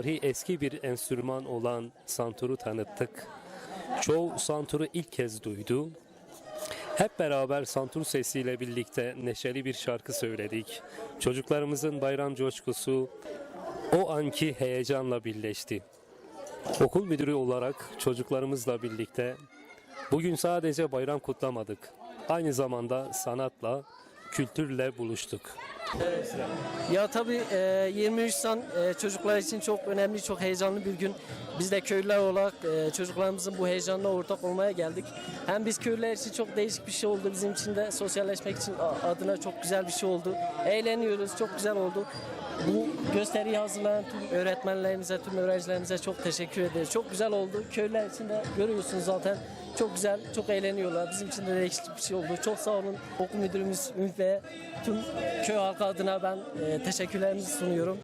tarihi eski bir enstrüman olan santuru tanıttık. Çoğu santuru ilk kez duydu. Hep beraber santur sesiyle birlikte neşeli bir şarkı söyledik. Çocuklarımızın bayram coşkusu o anki heyecanla birleşti. Okul müdürü olarak çocuklarımızla birlikte bugün sadece bayram kutlamadık. Aynı zamanda sanatla, kültürle buluştuk. Ya tabii e, 23 Nisan e, çocuklar için çok önemli, çok heyecanlı bir gün. Biz de köylüler olarak e, çocuklarımızın bu heyecanına ortak olmaya geldik. Hem biz köylüler için çok değişik bir şey oldu. Bizim için de sosyalleşmek için adına çok güzel bir şey oldu. Eğleniyoruz, çok güzel oldu. Bu gösteriyi hazırlayan tüm öğretmenlerimize, tüm öğrencilerimize çok teşekkür ederiz. Çok güzel oldu. Köylüler için de görüyorsunuz zaten. Çok güzel, çok eğleniyorlar. Bizim için de değişik bir şey oldu. Çok sağ olun okul müdürümüz Ümit ve tüm köy halkı adına ben e, teşekkürlerimizi sunuyorum.